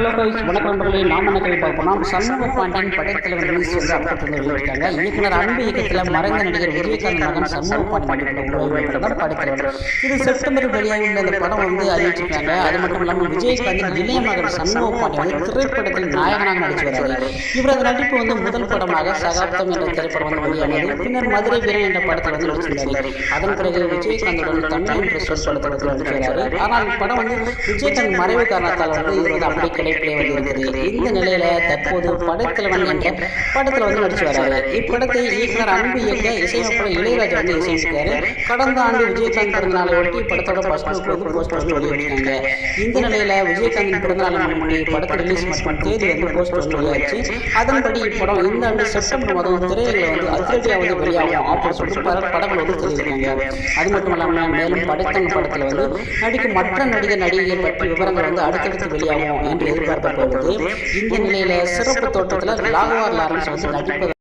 வணக்கம் நண்பர்களே நாம் என்ன கதை பார்ப்போம் சண்முக பாண்டியன் படைத்தலைவர் ரிலீஸ் வந்து அப்டேட் வந்து வெளியிட்டாங்க இயக்குனர் அன்பு இயக்கத்தில் மறைந்த நடிகர் விஜயகாந்த் மகன் சண்முக பாண்டியன் உருவாக்கப்பட்டதான் படைத்தலைவர். இது செப்டம்பர் வெளியாகி உள்ள இந்த படம் வந்து அறிவிச்சிருக்காங்க. அது மட்டும் இல்லாமல் விஜயகாந்தின் இளைய மகன் சண்முக பாண்டியன் திரைப்படத்தில் நாயகனாக நடிச்சு வராரு இவரது நடிப்பு வந்து முதல் படமாக சகாப்தம் என்ற திரைப்படம் வந்து வெளியானது. பின்னர் மதுரை வீரன் என்ற படத்தில் வந்து நடிச்சிருந்தார். அதன் பிறகு விஜயகாந்துடன் தமிழ் என்ற சொல் படத்தில் வந்து ஆனால் படம் வந்து விஜயகாந்த் மறைவு காரணத்தால் வந்து இது வந்து அப்படி கிடையாது. நடிப்பிலே வந்திருக்கிறது இந்த நிலையில தற்போது படைத்தலைவன் என்ற படத்துல வந்து நடிச்சு வராரு இப்படத்தை இயக்குனர் அன்பு இயக்க இசையமைப்பாளர் இளையராஜா வந்து இசையமைச்சாரு கடந்த ஆண்டு விஜயகாந்த் பிறந்தநாளை ஒட்டி படத்தோட ஃபர்ஸ்ட் லுக் வந்து போஸ்டர் வந்து வெளியிட்டாங்க இந்த நிலையில விஜயகாந்த் பிறந்தநாளை முன்னாடி படத்தை ரிலீஸ் மற்றும் தேதி வந்து போஸ்டர் வந்து வெளியாச்சு அதன்படி இப்படம் இந்த ஆண்டு செப்டம்பர் மாதம் திரையில வந்து அதிரடியா வந்து வெளியாகும் அப்படின்னு சொல்லிட்டு பல படங்கள் வந்து தெரிவிக்கிறாங்க அது மட்டும் இல்லாமல் மேலும் படைத்தவன் படத்துல வந்து நடிக்கும் மற்ற நடிகர் நடிகை பற்றி விவரங்கள் வந்து அடுத்தடுத்து வெளியாகும் என்று எதிர்பார்க்கப்படுகிறது இந்த நிலையில சிறப்பு தோட்டத்தில் ராகவா லாரன்ஸ் வந்து நடிப்பது